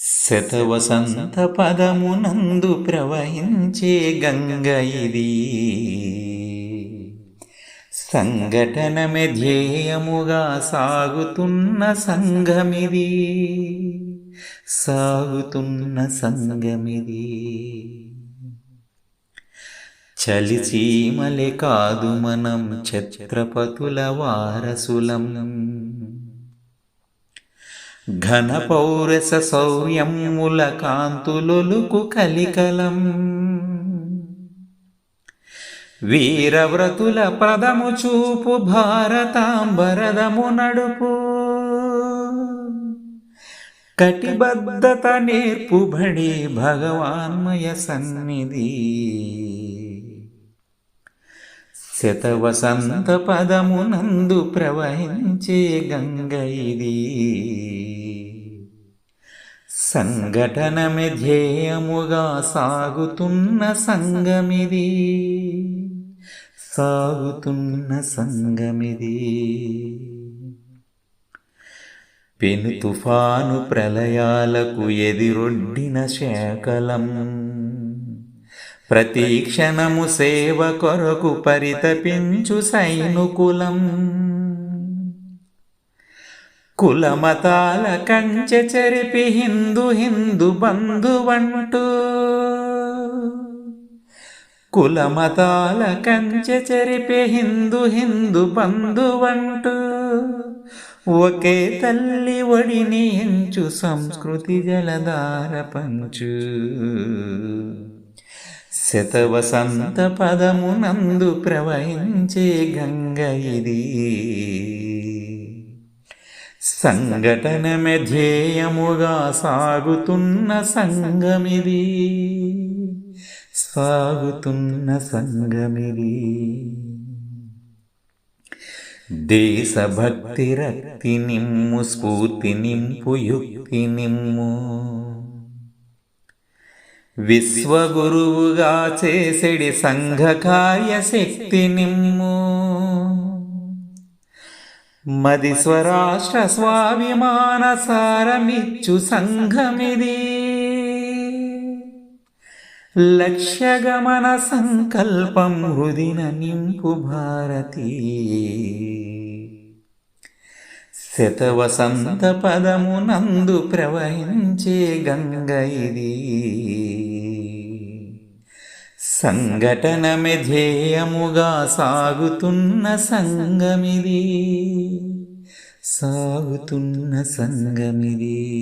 శతవసంత పదమునందు ప్రవహించే గంగ ఇది. సంఘటనమే ధ్యేయముగా సాగుతున్న సంఘమిది. సాగుతున్న సంఘమిది. చలిచీమలే కాదు మనం ఛత్రపతుల వారసులం. ఘన పౌరస శౌర్యముల కాంతులొలుకు కలికలం. వీరవ్రతుల ప్రదము చూపు భారతాంబరదము నడుపు. కటిబద్ధత నేర్పుబడి భగవాన్మయ సన్నిధి. శతవసంత పదమునందు ప్రవహించే గంగ ఇది. సంఘటనమే ధ్యేయముగా సాగుతున్న సంగమిది. సాగుతున్న సంగమిది. పెను తుఫాను ప్రళయాలకు ఎదిరొడ్డిన శాకలం. ప్రతి క్షణము సేవ కొరకు పరితపించు సైనుకులం. కులమతాల కంచె చెరిపి హిందూ హిందూ బంధువంటూ. కులమతాల కంచె చెరిపి హిందూ హిందూ బంధువంటూ. ఒకే తల్లి ఒడిని ఎంచు సంస్కృతి జలధార పంచు. శతవసంత పదమునందు ప్రవహించే గంగ ఇది. సంఘటనమే ధ్యేయముగా సాగుతున్న సంగమిది సాగుతున్న సంగమిది దేశభక్తి రక్తి నిమ్ము స్ఫూర్తి నింపు యుక్తి నిమ్ము. విశ్వగురువుగా చేసెడి సంఘ శక్తి నిమ్ము. మది స్వరాష్ట్ర స్వాభిమాన సారమిచ్చు సంఘమిది. లక్ష్యగమన సంకల్పం హృదిన నింపు భారతీ. శతవసంత పదమునందు ప్రవహించే గంగ ఇది. సంఘటన మెధేయముగా సాగుతున్న సంగమిది. సాగుతున్న సంగమిది.